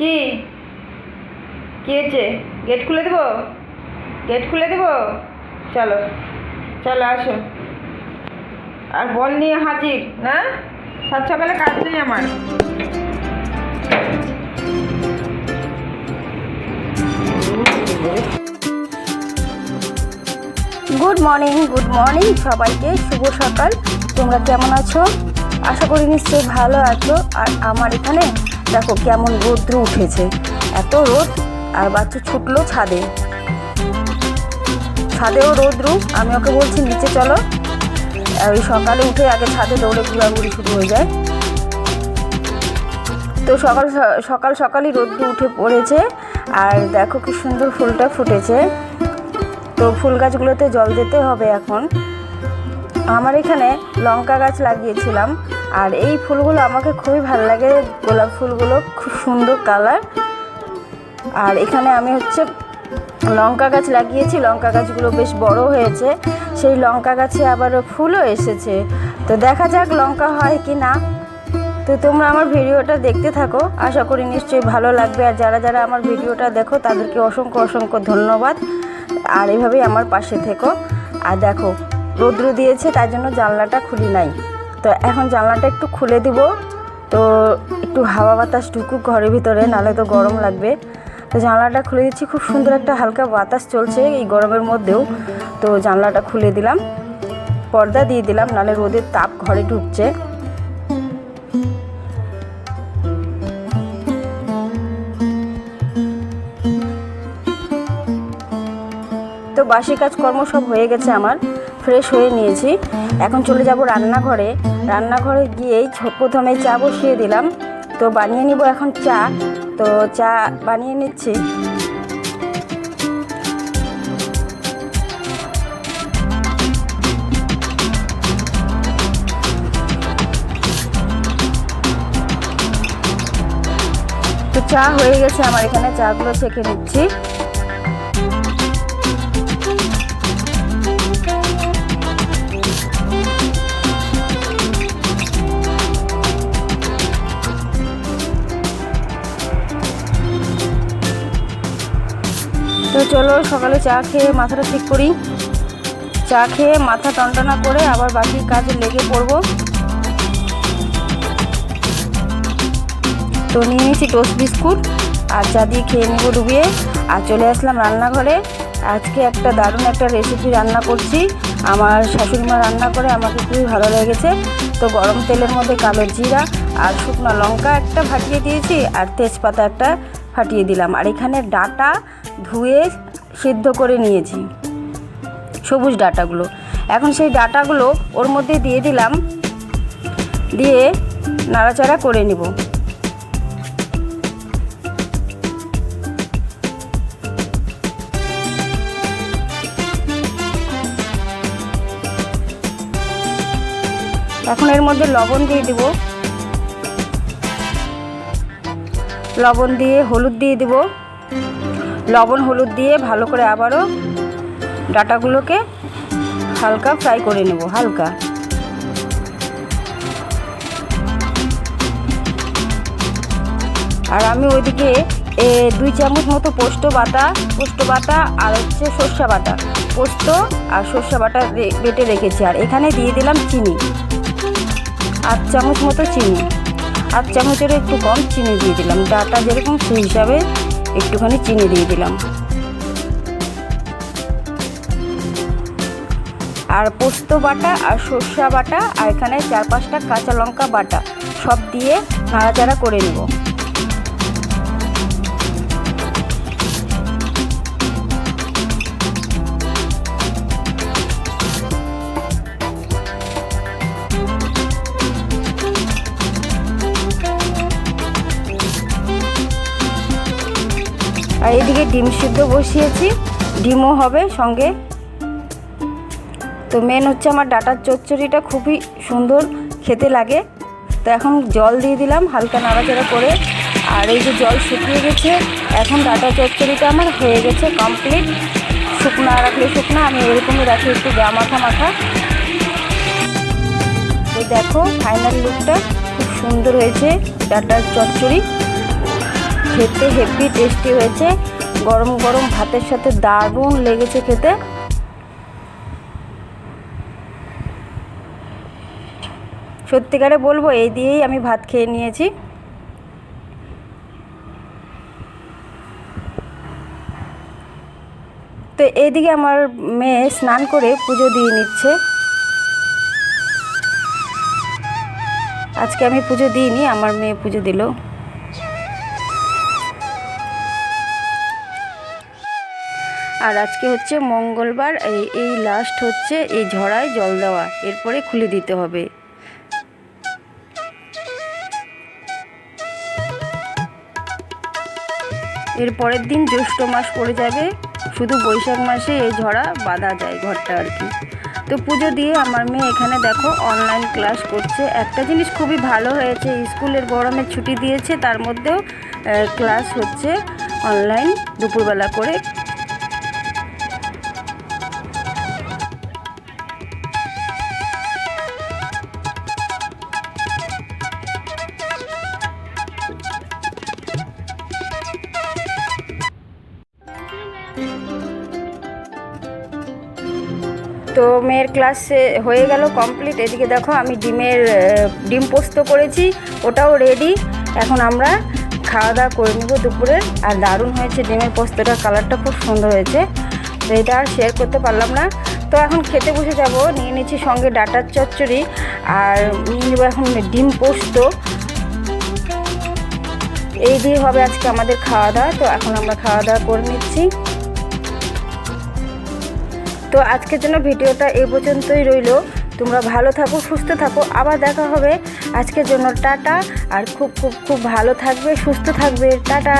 কি? কি হয়েছে? গেট খুলে দেবো? গেট খুলে দেবো? চলো চলো আসো। আর বল নিয়ে হাজির, না? সাত সকালে কাজ নেই আমার। গুড মর্নিং গুড মর্নিং সবাইকে শুভ সকাল। তোমরা কেমন আছো? আশা করি নিশ্চয়ই ভালো আছো। আর আমার এখানে দেখো কেমন রৌদ্র উঠেছে। এত রোদ, আর বাচ্চা ছুটলো ছাদে। ছাদেও রৌদ্র, আমি ওকে বলছি, নিচে চলো। আর ওই সকালে উঠে আগে ছাদে দৌড়ে ঘোরাঘুরি শুরু হয়ে যায়। তো সকাল সকাল সকালই রোদ্র উঠে পড়েছে, আর দেখো কি সুন্দর ফুলটা ফুটেছে। তো ফুল গাছগুলোতে জল দিতে হবে এখন। আমার এখানে লঙ্কা গাছ লাগিয়েছিলাম, আর এই ফুলগুলো আমাকে খুবই ভালো লাগে। গোলাপ ফুলগুলো খুব সুন্দর কালার আর এখানে আমি হচ্ছে লঙ্কা গাছ লাগিয়েছি। লঙ্কা গাছগুলো বেশ বড় হয়েছে। সেই লঙ্কা গাছে আবার ফুলও এসেছে। তো দেখা যাক লঙ্কা হয় কি না তো তোমরা আমার ভিডিওটা দেখতে থাকো। আশা করি নিশ্চয়ই ভালো লাগবে। আর যারা যারা আমার ভিডিওটা দেখো, তাদেরকে অসংখ্য অসংখ্য ধন্যবাদ। আর এভাবেই আমার পাশে থেকো। আর দেখো রৌদ্র দিয়েছে তাই জন্য জানলাটা খুলি নাই। তো এখন জানলাটা একটু খুলে দিব। তো একটু হাওয়া বাতাস ঢুকুক ঘরের ভিতরে, নাহলে তো গরম লাগবে। তো জানলাটা খুলে দিচ্ছি, খুব সুন্দর একটা হালকা বাতাস চলছে এই গরমের মধ্যেও। তো জানলাটা খুলে দিলাম, পর্দা দিয়ে দিলাম, নাহলে রোদের তাপ ঘরে ঢুকছে। তো বাসি কাজকর্ম সব হয়ে গেছে আমার। ফ্রেশ হয়ে নিয়েছি। এখন চলে যাব রান্নাঘরে। রান্নাঘরে গিয়েই প্রথমে চা বসিয়ে দিলাম। তো বানিয়ে নিব এখন চা। তো চা বানিয়ে নিচ্ছি। তো চা হয়ে গেছে। আমার এখানে চাগুলো ছেঁকে নিচ্ছি। চলো সকালে চা খেয়ে মাথাটা ঠিক করি। চা খেয়ে মাথা টনটনা করে আবার বাকি কাজে লেগে পড়ব। তো নিয়ে নিয়েছি টোস্ট বিস্কুট আর চা দিয়ে খেয়ে নেব ডুবিয়ে। আর চলে আসলাম রান্নাঘরে। আজকে একটা দারুণ একটা রেসিপি রান্না করছি। আমার শাশুড়ি মা রান্না করে আমাকে খুবই ভালো লেগেছে। তো গরম তেলের মধ্যে কালো জিরা আর শুকনো লঙ্কা একটা ফাটিয়ে দিয়েছি আর তেজপাতা একটা ফাটিয়ে দিলাম। আর এখানে ডাটা ধুয়ে সিদ্ধ করে নিয়েছি, সবুজ ডাটাগুলো। এখন সেই ডাটাগুলো ওর মধ্যে দিয়ে দিলাম, দিয়ে নাড়াচাড়া করে নিব। এখন এর মধ্যে লবণ দিয়ে দিব। লবণ দিয়ে হলুদ দিয়ে দিব। লবণ হলুদ দিয়ে ভালো করে আবারও ডাটাগুলোকে হালকা ফ্রাই করে নেব, হালকা। আর আমি ওইদিকে দুই চামচ মতো পোস্ত বাটা পোস্ত বাটা আর হচ্ছে সর্ষা বাটা, পোস্ত আর সর্ষা বাটা বেটে রেখেছি। আর এখানে দিয়ে দিলাম চিনি আট চামচ মতো চিনি। আট চামচেরও একটু কম চিনি দিয়ে দিলাম। ডাটা যেরকম সেই হিসাবে একটুখানি চিনি দিয়ে দিলাম। আর পোস্ত বাটা আর সর্ষা বাটা আর এখানে চার পাঁচটা কাঁচা লঙ্কা বাটা সব দিয়ে নাড়াচাড়া করে নেব। আর এদিকে ডিম সিদ্ধ বসিয়েছি, ডিমও হবে সঙ্গে। তো মেন হচ্ছে আমার ডাটার চচ্চড়িটা খুবই সুন্দর, খেতে লাগে। তো এখন জল দিয়ে দিলাম হালকা নাড়াচাড়া করে। আর এই যে জল শুকিয়ে গেছে, এখন ডাটা চচ্চড়িটা আমার হয়ে গেছে কমপ্লিট শুকনা রাখলে শুকনা, আমি এরকমই রাখি একটু গা মাখা। মাখা দেখো ফাইনাল লুকটা খুব সুন্দর হয়েছে ডাটার চচ্চড়ি। খেতে হেভি টেস্টি হয়েছে। গরম গরম ভাতের সাথে দারুণ লেগেছে খেতে। সত্যিকারে বলব, এই দিয়েই আমি ভাত খেয়ে নিয়েছি। তো এইদিকে আমার মেয়ে স্নান করে পুজো দিয়ে নিচ্ছে। আজকে আমি পুজো দিইনি, আমার মেয়ে পুজো দিল। আর আজকে হচ্ছে মঙ্গলবার, এই এই লাস্ট হচ্ছে এই ঝড়ায় জল দেওয়া। এরপরে খুলে দিতে হবে। এর পরের দিন জ্যৈষ্ঠ মাস পড়ে যাবে। শুধু বৈশাখ মাসে এই ঝরা বাঁধা যায় ঘরটা আর কি। তো পুজো দিয়ে আমার মেয়ে এখানে দেখো অনলাইন ক্লাস করছে। একটা জিনিস খুবই ভালো হয়েছে, স্কুলের গরমে ছুটি দিয়েছে, তার মধ্যেও ক্লাস হচ্ছে অনলাইন দুপুরবেলা করে। তো মেয়ের ক্লাস হয়ে গেল কমপ্লিট এদিকে দেখো, আমি ডিমের ডিম পোস্ত করেছি, ওটাও রেডি এখন আমরা খাওয়া দাওয়া করে নেব দুপুরে। আর দারুণ হয়েছে ডিমের পোস্তটা কালারটা খুব সুন্দর হয়েছে। তো এটা আর শেয়ার করতে পারলাম না। তো এখন খেতে বসে যাব, নিয়ে নিচ্ছি সঙ্গে ডাটার চচ্চড়ি, আর নিয়ে এখন ডিম পোস্ত। এই দিয়ে হবে আজকে আমাদের খাওয়া দাওয়া। তো এখন আমরা খাওয়া দাওয়া করে নিচ্ছি। তো আজকের জন্য ভিডিওটা এ পর্যন্তই রইল। তোমরা ভালো থাকো, সুস্থ থাকো, আবার দেখা হবে। আজকের জন্য টাটা, আর খুব খুব খুব ভালো থাকবে, সুস্থ থাকবে। টাটা!